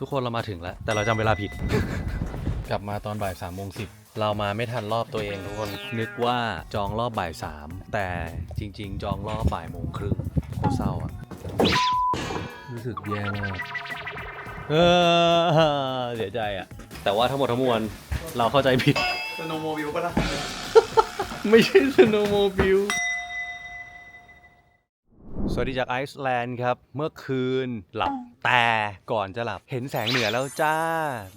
ทุกคนเรามาถึงแล้ว แต่เราจำเวลาผิด กลับมาตอนบ่ายสามโมงสิบเรามาไม่ทันรอบตัวเองทุกคนนึกว่าจองรอบบ่ายสามแต่จริง ๆ จองรอบบ่ายโมงครึ่งโคตรเศร้าอะรู้สึกแย่มากเออเสียใจอะแต่ว่าทั้งหมดทั้งมวลเราเข้าใจผิด สโนว์โมบิลปะล่ะ ไม่ใช่สโนว์โมบิลสวัสดีจากไอซ์แลนด์ครับ เมื่อคืนหลับแต่ก่อนจะหลับเห็นแสงเหนือแล้วจ้า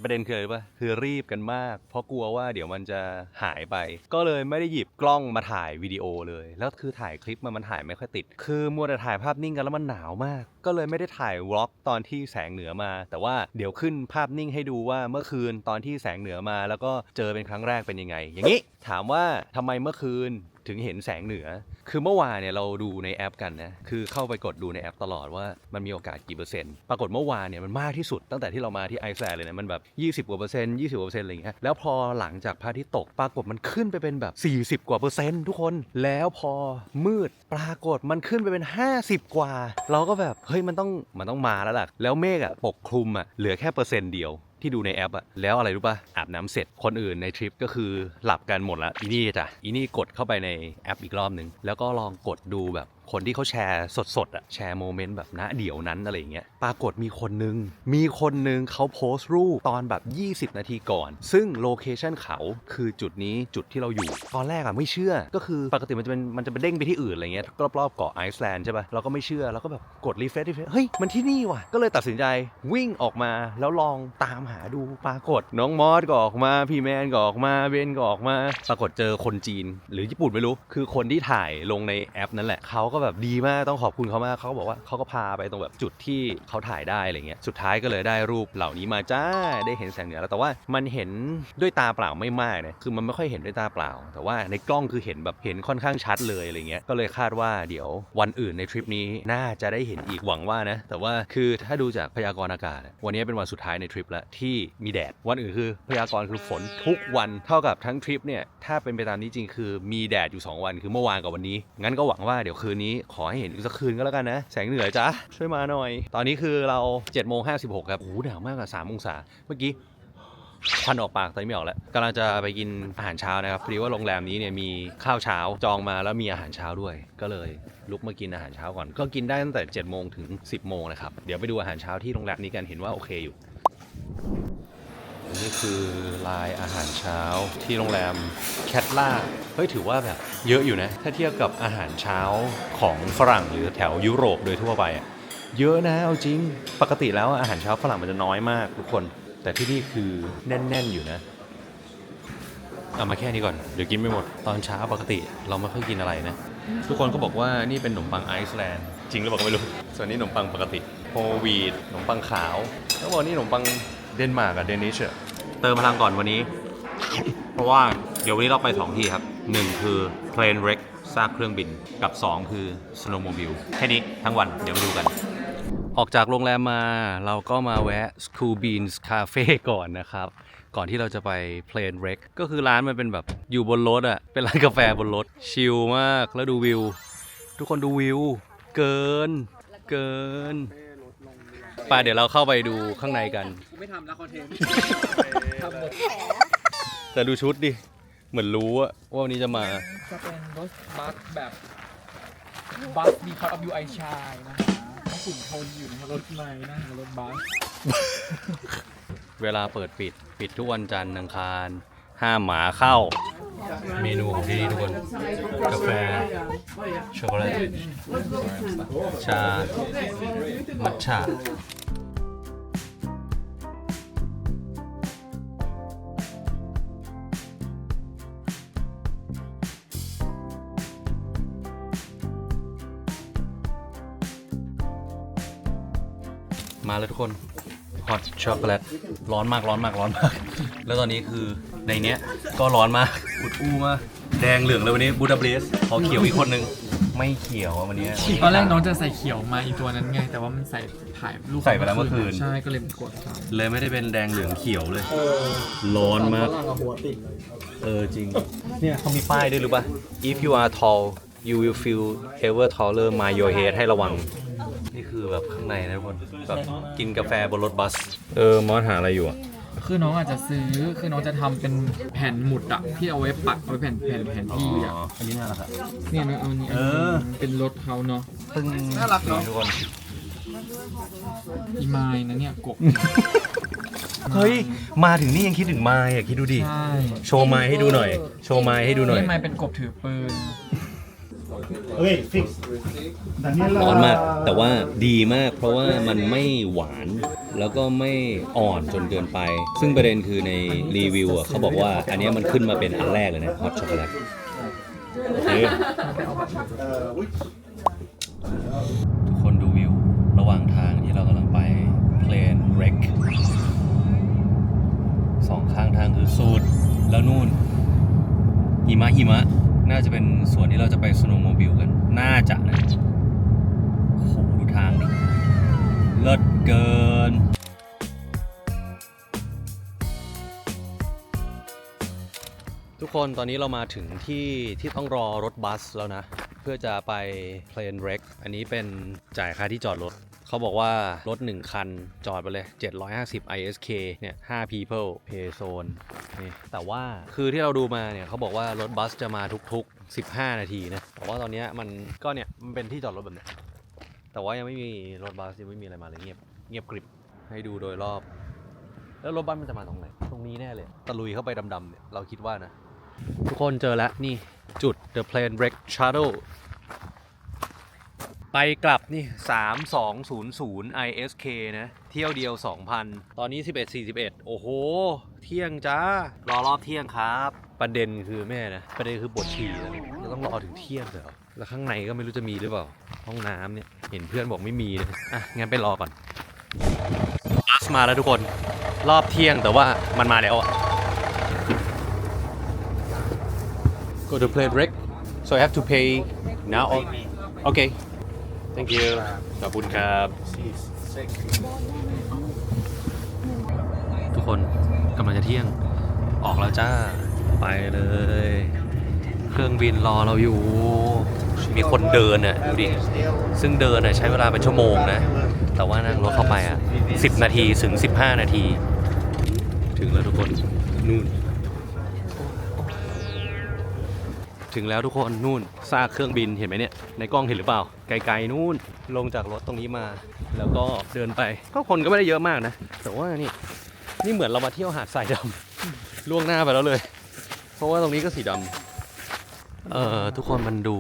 ประเด็นคืออะไรปะคือรีบกันมาก เพราะกลัวว่าเดี๋ยวมันจะหายไป ก็เลยไม่ได้หยิบกล้องมาถ่ายวิดีโอเลย แล้วคือถ่ายคลิปมันมันถ่ายไม่ค่อยติด คือมัวแต่ถ่ายภาพนิ่งกันแล้วมันหนาวมาก ก็เลยไม่ได้ถ่ายวล็อกตอนที่แสงเหนือมา แต่ว่าเดี๋ยวขึ้นภาพนิ่งให้ดูว่าเมื่อคืนตอนที่แสงเหนือมา แล้วก็เจอเป็นครั้งแรกเป็นยังไง อย่างนี้ถามว่าทำไมเมื่อคืนถึงเห็นแสงเหนือ คือเมื่อวานเนี่ยเราดูในแอปกันนะ คือเข้าไปกดดูในแอปตลอดว่ามันมีโอกาสกี่เปอร์เซ็นต์ปรากฏเมื่อวานเนี่ยมันมากที่สุดตั้งแต่ที่เรามาที่ไอซ์แลนด์เลยนะมันแบบ 20กว่าเปอร์เซ็นต์20กว่าเปอร์เซ็นต์อะไรอย่างเงี้ยแล้วพอหลังจากพระอาทิตย์ตกปรากฏมันขึ้นไปเป็นแบบ 40 กว่าเปอร์เซ็นต์ทุกคน แล้วพอมืดปรากฏมันขึ้นไปเป็น 50 กว่า เราก็แบบเฮ้ยมันต้องมันต้องมาแล้วล่ะแล้วเมฆอะปกคลุมอะเหลือแค่เปอร์เซ็นต์เดียวที่ดูในแอปอะแล้วอะไรรู้ป่ะอาบน้ำเสร็จคนอื่นในทริปก็คือหลับกันหมดละอีนี่จ้ะอีนี่กดเข้าไปในแอปอีกรอบหนึ่งแล้วก็ลองกดดูแบบ คนที่เขาแชร์สดๆอะแชร์โมเมนต์แบบณเดี๋ยวนั้นอะไรอย่างเงี้ยปรากฏมีคนนึง มีคนนึงเขาโพสต์รูปตอนแบบ 20 นาทีก่อน ซึ่งโลเคชันเขาคือจุดนี้จุดที่เราอยู่ ตอนแรกอะไม่เชื่อก็คือปกติมันจะเป็นมันจะไปเด้งไปที่อื่นอะไรเงี้ยรอบๆเกาะไอซ์แลนด์ใช่ป่ะเราก็ไม่เชื่อเราก็แบบกดรีเฟรชรีเฟรชเฮ้ยมันที่นี่ว่ะก็เลยตัดสินใจวิ่งออกมาแล้วลองตามหาดูปรากฏน้องมอสก็ออกมาพี่แมนก็ออกมาเบนก็ออกมา ปรากฏเจอคนจีน หรือญี่ปุ่นไม่รู้ คือคนที่ถ่ายลงในแอปนั่นแหละเขาก็แบบดีมากต้องขอบคุณเขามากเขาก็บอกว่าเขาก็พาไปตรงแบบจุดที่เขาถ่ายได้อะไรเงี้ยสุดท้ายก็เลยได้รูปเหล่านี้มาจ้าได้เห็นแสงเหนือแล้วแต่ว่ามันเห็นด้วยตาเปล่าไม่มากนะคือมันไม่ค่อยเห็นด้วยตาเปล่า แต่ว่าในกล้องคือเห็นแบบเห็นค่อนข้างชัดเลยอะไรเงี้ยก็เลยคาดว่าเดี๋ยววันอื่นในทริปนี้น่าจะได้เห็นอีกหวังว่านะแต่ว่าคือถ้าดูจากพยากรณ์อากาศอะวันนี้เป็นวันสุดท้ายในทริปแล้วที่มีแดดวันอื่นคือพยากรณ์คือฝนทุกวันเท่ากับทั้งทริปเนี่ยถ้าเป็นไปตามนี้จริงคือมีแดดอยู่ 2 วันคือเมื่อวานกับวันนี้ งั้นก็หวังว่าเดี๋ยวคืนนี้ขอให้เห็นอีกสักคืนก็แล้วกันนะ แสงเหนือจ้าช่วยมาหน่อย ตอนนี้คือเรา7จ็ดโมงห้ครับโอ้โหหนาวมากอะสามองศา เมื่อกี้ควันออกปากตอนนี้ไม่ออกแล้วกำลังจะไปกินอาหารเช้านะครับพอดีว่าโรงแรมนี้เนี่ยมีข้าวเช้าจองมาแล้วมีอาหารเช้าด้วย ก็เลยลุกมากินอาหารเช้าก่อน ก็กินได้ตั้งแต่7จ็ดโมงถึง 10บโมงนะครับ เดี๋ยวไปดูอาหารเช้าที่โรงแรมนี้กันเห็นว่าโอเคอยู่ นี่คือลายอาหารเช้าที่โรงแรมแคทล่าเฮ้ยถือว่าแบบเยอะอยู่นะ ถ้าเทียบกับอาหารเช้าของฝรั่งหรือแถวยุโรปโดยทั่วไปอะเยอะนะเอาจริงปกติแล้วอาหารเช้าฝรั่งมันจะน้อยมากทุกคน แต่ที่นี่คือแน่น ๆอยู่นะเอามาแค่นี้ก่อน เดี๋ยวกินไม่หมด ตอนเช้าปกติเราไม่ค่อยกินอะไรนะ ทุกคนก็บอกว่านี่เป็นขนมปังไอซ์แลนด์ จริงหรือเปล่าก็ไม่รู้ ส่วนนี้ขนมปังปกติ โฮลวีดขนมปังขาว แล้วบอกนี่ขนมปัง เดนมาร์กกับเดนิชอะเติมพลังก่อนวันนี้ เพราะว่าเดี๋ยววันนี้เราไป 2 ที่ครับ 1 คือ Plane Wreck ซากเครื่องบินกับ 2 คือ Snowmobile แค่นี้ทั้งวันเดี๋ยวมาดูกัน ออกจากโรงแรมมาเราก็มาแวะ School Beans Cafe ก่อนนะครับ ก่อนที่เราจะไป Plane Wreck ก็คือร้านมันเป็นแบบอยู่บนรถอะเป็นร้านกาแฟบนรถ ชิลมากแล้วดูวิว ทุกคนดูวิว เกิน เกิน ไปเดี๋ยวเราเข้าไปดูข้างในกัน ไม่ทำแล้วคอนเทนต์ทำหมดแต่ดูชุดดิ เหมือนรู้อะว่าวันนี้จะมา จะเป็นรถบัสแบบบัสมีคอร์ดออฟยูไอชายนะฮะต้องขุนทนอยู่ในรถในนะฮะรถบัสเวลาเปิดปิดปิดทุกวันจันทร์อังคาร ห้ามหมาเข้า เมนูของที่นี่ทุกคน กาแฟ ช็อกโกแลต ชา มัทฉะ คนฮอตช็อกโกแลตร้อนมากร้อนมากร้อนมาก แล้วตอนนี้คือในเนี้ยก็ร้อนมากอุดอู้มากแดงเหลืองเลยวันนี้บูดาเบสขอเขียวอีกคนนึงไม่เขียวอะวันนี้ ตอนแรกน้องจะใส่เขียวมาอีกตัวนั้นไง แต่ว่ามันใส่ถ่ายรูปใส่ไปแล้วเมื่อคืน ใช่ก็เลยกดใส่เลยไม่ได้เป็นแดงเหลืองเขียวเลยร้อนมากเออจริงเนี่ยเขามีป้ายด้วยหรือปะ if you are tall you will feel ever taller my your head ให้ระวัง นี่คือแบบข้างในนะทุกคนแบบกินกาแฟบนรถบัส เออมอสหาอะไรอยู่อะ คือน้องอาจจะซื้อ คือน้องจะทำเป็นแผ่นหมุดอะที่เอาไว้ปักเอาไว้แผ่นแผ่นแผ่นที่อะอันนี้น่ารักอะเนี่ยนะเอานี่เออ เป็นรถเขาเนาะตึงน่ารักเนอะทุกคน อีไมายนะเนี่ยกบเฮ้ย มาถึงนี่ยังคิดถึงไม้อะคิดดูดิ ใช่โชว์ไม้ให้ดูหน่อย โชว์ไม้ให้ดูหน่อย นี่ไมายเป็นกบถือปืน Oye, fix. Daniela. ร้อนมาก แต่ว่าดีมาก เพราะว่ามันไม่หวานแล้วก็ไม่อ่อนจนเกินไป ซึ่งประเด็นคือในรีวิวอะเขาบอกว่าอันเนี้ยมันขึ้นมาเป็นอันแรกเลยนะฮอตช็อกโกแลตโอเค Uh, which ทุกคนดูวิว ระหว่างทางที่เรากำลังไปเพลนเร็กสองข้างทางคือสูดแล้วนู่นหิมะหิมะ น่าจะเป็นส่วนที่เราจะไปสโนว์โมบิลกัน น่าจะนะโอ้โหดู ทางดิเลิศเกินทุกคนตอนนี้เรามาถึงที่ที่ต้องรอรถบัสแล้วนะ เพื่อจะไปเพลนเร็กอันนี้เป็นจ่ายค่าที่จอดรถ เขาบอกว่ารถ 1 คันจอดไปเลย 750 ISK เนี่ย 5 people pay zone นี่แต่ว่าคือที่เราดูมาเนี่ยเขาบอกว่ารถบัสจะมาทุกๆ 15 นาทีนะ แต่ว่าตอนนี้มันก็เนี่ย มันเป็นที่จอดรถแบบเนี้ย แต่ว่ายังไม่มีรถบัสยังไม่มีอะไรมาเลยเงียบเงียบกริบให้ดูโดยรอบ แล้วรถบัสมันจะมาตรงไหนตรงนี้แน่เลยตะลุยเข้าไปดำๆเนี่ยเราคิดว่านะ ทุกคนเจอแล้วนี่จุด The Plane Break Shuttle ไปกลับนี่ 3200 ISK นะ เที่ยวเดียว 2,000 ตอนนี้ 11.41 โอ้โห เที่ยงจ้า รอรอบเที่ยงครับ ประเด็นคือแม่นะ ประเด็นคือปวดฉี่แล้วต้องรอถึงเที่ยงเหรอ แล้วข้างในก็ไม่รู้จะมีหรือเปล่า ห้องน้ำเนี่ย เห็นเพื่อนบอกไม่มีนะอะ งั้นไปรอก่อนบัสมาแล้วทุกคน รอบเที่ยงแต่ว่ามันมาแล้วอะ go to play break so I have to pay now or okay thank you ขอบคุณครับ ทุกคนกำลังจะเที่ยงออกแล้วจ้า ไปเลย เครื่องบินรอเราอยู่ มีคนเดินอะดูดิ ซึ่งเดินอะใช้เวลาเป็นชั่วโมงนะ แต่ว่านั่งรถเข้าไปอะ 10 นาทีถึง 15 นาที ถึงแล้วทุกคน นู่น ถึงแล้วทุกคนนู่นซากเครื่องบินเห็นไหมเนี่ย ในกล้องเห็นหรือเปล่า ไกลๆนู่น ลงจากรถตรงนี้มา แล้วก็เดินไป ก็คนก็ไม่ได้เยอะมากนะ แต่ว่านี่ นี่เหมือนเรามาเที่ยวหาดทรายดำล่วงหน้าไปแล้วเลย เพราะว่าตรงนี้ก็สีดำ เอ่อทุกคนมันดู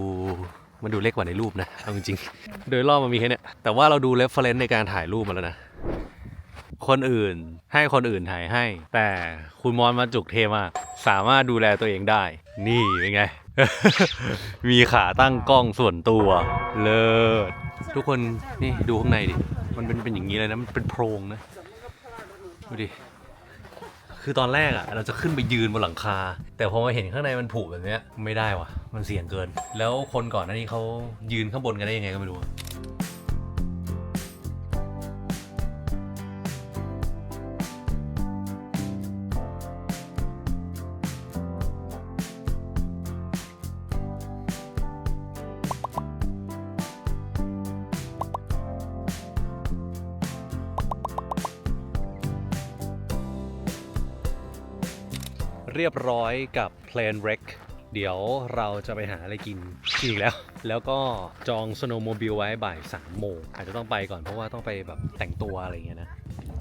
มันดูเล็กกว่าในรูปนะเอาจริงๆโดยรอบมันมีแค่เนี้ยแต่ว่าเราดูเรฟเฟรนซ์ในการถ่ายรูปมาแล้วนะ คนอื่นให้คนอื่นถ่ายให้ แต่คุณมอนมาจุกเทมากสามารถดูแลตัวเองได้ นี่เป็นไง มีขาตั้งกล้องส่วนตัว เลิศทุกคนนี่ดูข้างในดิ มันเป็นเป็นอย่างนี้เลยนะ มันเป็นโพรงนะ ดูดิ คือตอนแรกอะเราจะขึ้นไปยืนบนหลังคา แต่พอมาเห็นข้างในมันผุแบบเนี้ยไม่ได้วะมันเสี่ยงเกิน แล้วคนก่อนหน้านี้เขายืนข้างบนกันได้ยังไงก็ไม่รู้ รียบร้อยกับ Plane Wreck เดี๋ยวเราจะไปหาอะไรกินอีกแล้ว แล้วก็จองสโนว์โมบิลไว้บ่าย3โมงอาจจะต้องไปก่อนเพราะว่าต้องไปแบบแต่งตัวอะไรเงี้ยนะ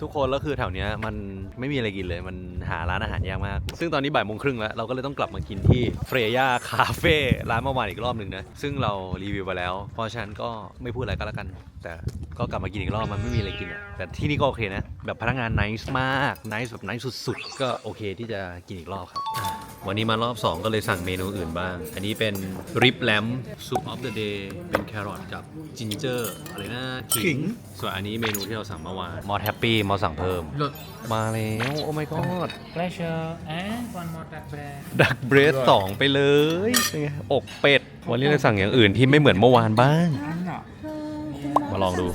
ทุกคนแล้วคือแถวเนี้ยมันไม่มีอะไรกินเลยมันหาร้านอาหารยากมาก ซึ่งตอนนี้บ่ายโมงครึ่งแล้วเราก็เลยต้องกลับมากินที่เฟรย่าคาเฟ่ร้านเมื่อวานอีกรอบหนึ่งนะซึ่งเรารีวิวไปแล้ว เพราะฉะนั้นก็ไม่พูดอะไรก็แล้วกัน แต่ก็กลับมากินอีกรอบมันไม่มีอะไรกินอะแต่ที่นี่ก็โอเคนะ แบบพนักงาน nice มาก nice แบบ nice สุดๆ ก็โอเคที่จะกินอีกรอบครับอะวันนี้มารอบ 2 ก็เลยสั่งเมนูอื่นบ้าง อันนี้เป็นริบแลมซุปออฟเดอะเดย์เป็นแครอทกับจินเจอร์อะไรนะขิง ส่วนอันนี้เมนูที่เราสั่งเมื่อวานมอสแฮปปี้มอสสั่งเพิ่มรถมาแล้ว โอ้ my god pleasure and one more that bread ดักเบรดสองไปเลยเป็นไงอกเป็ด วันนี้เราสั่งอย่างอื่นที่ไม่เหมือนเมื่อวานบ้างอันน่ะมาลองดู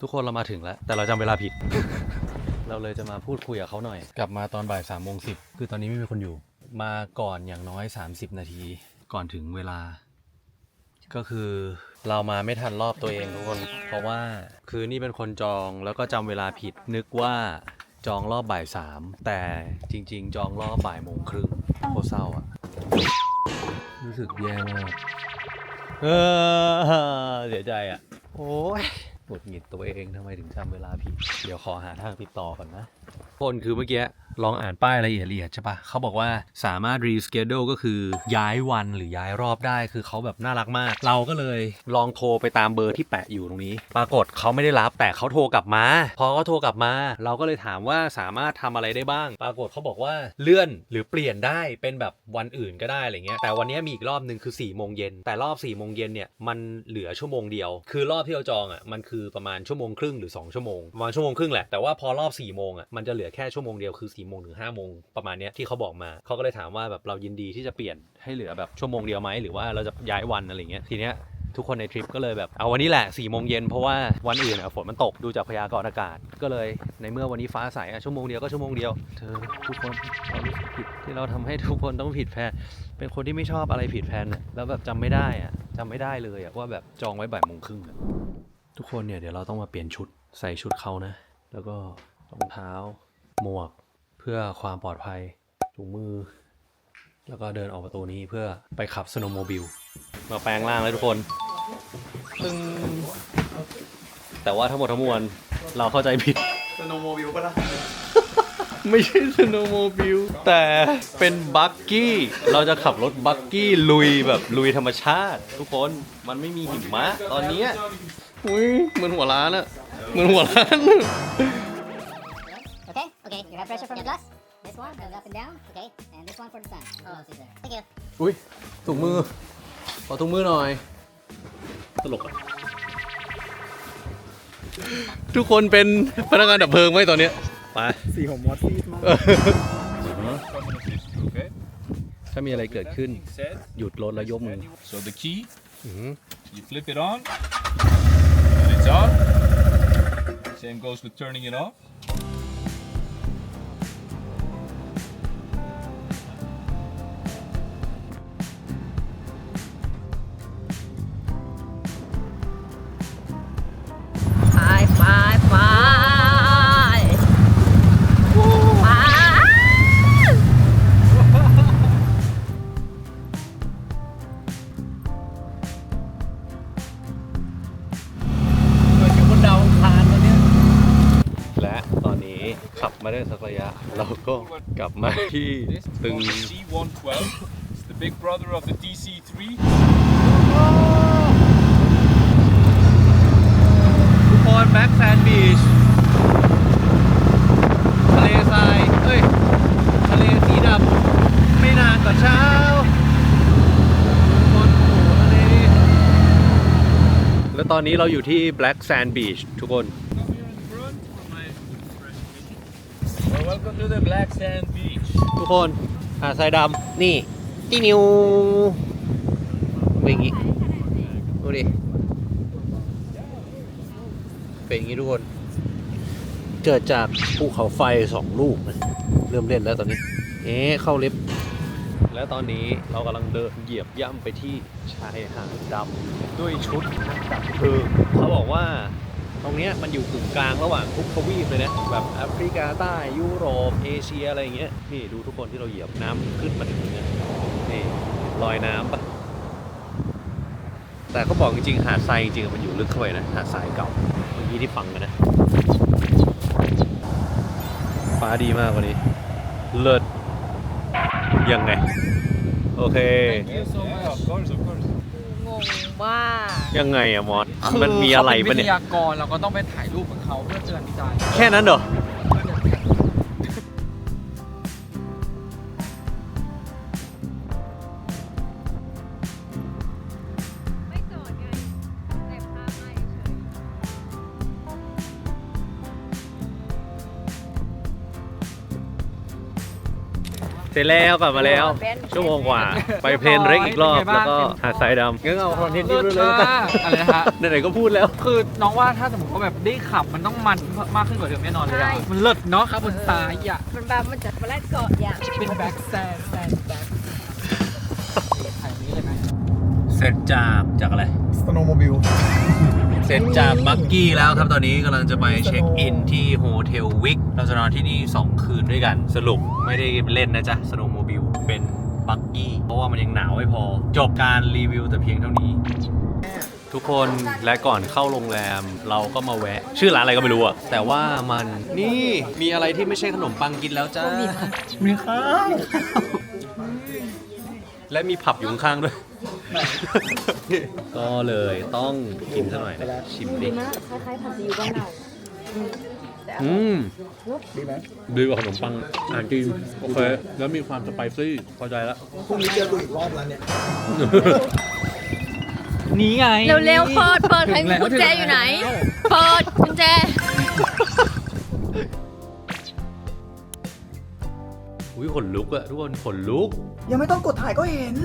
ทุกคนเรามาถึงแล้ว แต่เราจำเวลาผิด เราเลยจะมาพูดคุยกับเขาหน่อย กลับมาตอนบ่ายสามโมงสิบคือตอนนี้ไม่มีคนอยู่ มาก่อนอย่างน้อย 30 นาที ก่อนถึงเวลา ก็คือเรามาไม่ทันรอบตัวเองทุกคน เพราะว่าคือนี่เป็นคนจองแล้วก็จำเวลาผิดนึกว่าจองรอบบ่ายสามแต่จริง ๆ จองรอบบ่ายโมงครึ่งโคตรเศร้าอะรู้สึกแย่มากเออเสียใจอะโอ้ยหงุดหงิดตัวเองทำไมถึงจำเวลาผิด เดี๋ยวขอหาทางติดต่อก่อนนะ คนคือเมื่อกี้ลองอ่านป้ายละเอียดละเอียดใช่ปะเขาบอกว่าสามารถ reschedule ก็คือย้ายวันหรือย้ายรอบได้ คือเขาแบบน่ารักมาก เราก็เลยลองโทรไปตามเบอร์ที่แปะอยู่ตรงนี้ ปรากฏเขาไม่ได้รับแต่เขาโทรกลับมาพอเขาโทรกลับมา เราก็เลยถามว่าสามารถทำอะไรได้บ้าง ปรากฏเขาบอกว่าเลื่อนหรือเปลี่ยนได้เป็นแบบวันอื่นก็ได้อะไรเงี้ยแต่วันนี้มีอีกรอบหนึ่งคือ4ี่โมงเย็นแต่รอบ4ี่โมงเย็นเนี่ยมันเหลือชั่วโมงเดียว คือรอบที่เราจองอะมันคือประมาณชั่วโมงครึ่งหรือ 2 ชั่วโมงประมาณชั่วโมงครึ่งแหละแต่ว่าพอรอบ4ี่โมงอะมันจะเหลือแค่ชั่วโมงเดียวคือ4ี่โมงถึงห้าโมงประมาณเนี้ยที่เขาบอกมาเขาก็เลยถามว่าแบบเรายินดีที่จะเปลี่ยนให้เหลือแบบชั่วโมงเดียวไหมหรือว่าเราจะย้ายวันอะไรเงี้ยทีเนี้ยทุกคนในทริปก็เลยแบบเอาวันนี้แหละ4ี่โมงเย็นเพราะว่าวันอื่นฝนมันตกดูจากพยากรณ์อากาศ ก็เลยในเมื่อวันนี้ฟ้าใสชั่วโมงเดียวก็ชั่วโมงเดียวเธอทุกคนเรารู้สึกผิดที่เราทำให้ทุกคนต้องผิดแผนเป็นคนที่ไม่ชอบอะไรผิดแผนแล้วแบบจำไม่ได้อะจำไม่ได้เลยอะว่าแบบจองไว้บ่ายโมงครึ่งทุกคนเนี่ยเดี๋ยวเราต้องมาเปลี่ยนชุดใส่ชุดเขานะ แล้วก็รองเท้า หมวกเพื่อความปลอดภัยถุงมือ แล้วก็เดินออกประตูนี้เพื่อไปขับสโนว์โมบิลมาแปลงร่างเลยทุกคนซึ่งแต่ว่าทั้งหมดทั้งมวลเราเข้าใจผิด สโนว์โมบิลปะล่ะไม่ใช่สโนว์โมบิลแต่เป็นบักกี้ เราจะขับรถบักกี้ลุยแบบลุยธรรมชาติ ทุกคนมันไม่มีหิมะตอนเนี้ยอุ้ยเหมือนหัวร้านอะเหมือนหัวร้าน Okay, okay. You have pressure from your glass. This one goes up and down. Okay, and this one for the sun. Oh, see there. Thank you. อุ้ยถุงมือ ขอถุงมือหน่อย ตลกอะทุกคนเป็นพนักงานดับเพลิงไหมตอนเนี้ยไปสีผมมอสซีดมาก Okay. ถ้ามีอะไรเกิดขึ้น Set. หยุดรถแล้วยกมือ So the key, อื้อหือ you flip it on, and it's on. Same goes with turning it off. มาได้สักระยะ เราก็กลับมาที่ This is ตึง called the C112. It's the big brother of the DC3. ทุกคนแบ็กแซนบีชทะเลทรายเอ้ย ทะเลสีดำไม่นานกว่าเช้าทุกคนโอ้โหทะเลแล้วตอนนี้เราอยู่ที่ Black Sand Beach ทุกคน welcome to the Black Sand Beach. ทุกคนหาดทรายดำนี่ที่นิวเป็นอย่างงี้ดูดิเป็นอย่างงี้ทุกคน เกิดจากภูเขาไฟสองลูกนะเริ่มเล่นแล้วตอนนี้ เอ๊ะเข้าลิฟต์และตอนนี้เรากำลังเดินเหยียบย่ำไปที่ชายหาดดำด้วยชุดดับเพลิงเขาบอกว่า ตรงนี้มันอยู่กึ่งกลางระหว่างทุกทวีปเลยนะแบบแอฟริกาใต้ยุโรป เอเชียอะไรอย่างเงี้ยนี่ดูทุกคนที่เราเหยียบน้ำขึ้นมาถึงเนี่ยนี่ลอยน้ำปะแต่เขาบอกจริงๆหาดทรายจริงๆมันอยู่ลึกเข้าไปนะหาดทรายเก่าเมื่อกี้ที่ฟังกันนะฟ้าดีมากวันนี้ เลิศยังไง โอเค Thank you so much. of course, of course. งงมากยังไงอะมอสมันมีอะไรปะเนี่ยวิทยากรเราก็ต้องไปถ่ายรูปกับเขาเพื่อเตือนใจแค่นั้นเหรอ ร็จแล้วกลับมาแล้ว ชั่วโมงกว่า ไปเพลนเร็กอีกรอบ แล้วก็หาดทรายดำงั้นเอาคอนเทนต์นี้เลิศด้วยเลยมากอะไรนะฮะไหนๆก็พูดแล้ว คือน้องว่าถ้าสมมติว่าแบบได้ขับมันต้องมันมากขึ้นกว่าเดิมแน่นอนเลยอะมันเลิศเนาะครับบนซ้ายอะมันแบบมันจะมาแลกเกาะอย่างเป็นแบ็กแซนแซนแบ็กถ่ายนี้เลยไหมเสร็จจากจากอะไรสสโนว์โมบิล เสร็จจากบักกี้แล้วครับตอนนี้กำลังจะไปเช็คอินที่โฮเทลวิกเราจะนอนที่นี่ 2 คืนด้วยกัน สรุปไม่ได้เล่นนะจ๊ะสโนว์โมบิลเป็นบักกี้ เพราะว่ามันยังหนาวไม่พอ จบการรีวิวแต่เพียงเท่านี้ ทุกคนและก่อนเข้าโรงแรมเราก็มาแวะ ชื่อร้านอะไรก็ไม่รู้อะแต่ว่ามันนี่มีอะไรที่ไม่ใช่ขนมปังกินแล้วจ้ามีข้าว และมีผับอยู่ข้างๆด้วย ก็เลยต้องกินซะหน่อยนะชิมดิคล้ายๆผัดซีอิ๊วบ้านเราอืมดีไหมดีกว่าขนมปังอ่านจริงโอเคแล้วมีความสไปซี่พอใจแล้ว พรุ่งนี้เจอกูอีกรอบแล้วเนี่ย นี่ไงเร็วๆเปิดเปิดให้กุญแจอยู่ไหน เปิดกุญแจ อุ้ยขนลุกอะทุกคนขนลุก ยังไม่ต้องกดถ่ายก็เห็น